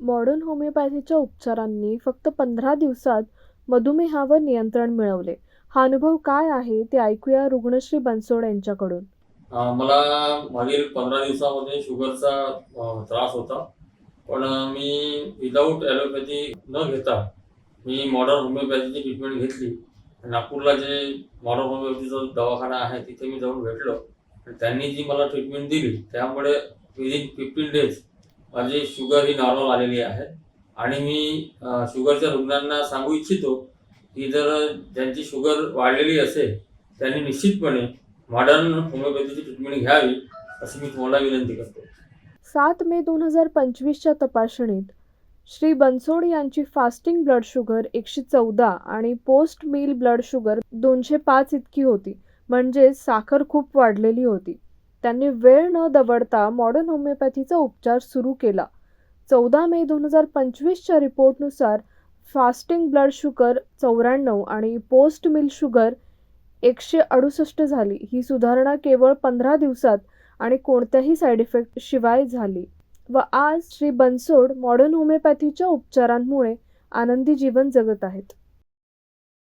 Modern होमिओपॅथीच्या उपचारांनी फक्त पंधरा दिवसात मधुमेहावर नियंत्रण मिळवले. हा अनुभव काय आहे ते ऐकूया रुग्णश्री बनसोड यांच्याकडून. मला मागील पंधरा दिवसामध्ये शुगरचा त्रास होता. पण मी विदाऊट ॲलोपॅथी न घेता मी मॉडर्न होमिओपॅथीची ट्रीटमेंट घेतली. नागपूरला जे मॉडर्न होमिओपॅथीचा दवाखाना आहे तिथे मी जाऊन भेटलो. आणि त्यांनी जी मला ट्रीटमेंट दिली त्यामुळे विदिन फिफ्टीन डेज माझी शुगर ही नॉर्मल आलेली आहे. आणि मी शुगरच्या रुग्णांना सांगू इच्छितो की जर ज्यांची शुगर वाढलेली असेल त्यांनी निश्चितपणे मॉडर्न होमिओपॅथीची ट्रीटमेंट घ्यावी अशी मी तुम्हाला विनंती करतो. सात मे दोन हजार पंचवीसच्या तपासणीत श्री बनसोड यांची फास्टिंग ब्लड शुगर एकशे चौदा आणि पोस्ट मील ब्लड शुगर दोनशे पाच इतकी होती. म्हणजे साखर खूप वाढलेली होती. त्यांनी वेळ न दवडता मॉडर्न होमिओपॅथीचा उपचार सुरू केला. चौदा मे दोन हजार पंचवीसच्या रिपोर्टनुसार फास्टिंग ब्लड शुगर चौऱ्याण्णव आणि पोस्ट मिल शुगर एकशे अडुसष्ट झाली. ही सुधारणा केवळ पंधरा दिवसात आणि कोणत्याही साईड इफेक्ट शिवाय झाली. व आज श्री बनसोड मॉडर्न होमिओपॅथीच्या उपचारांमुळे आनंदी जीवन जगत आहेत.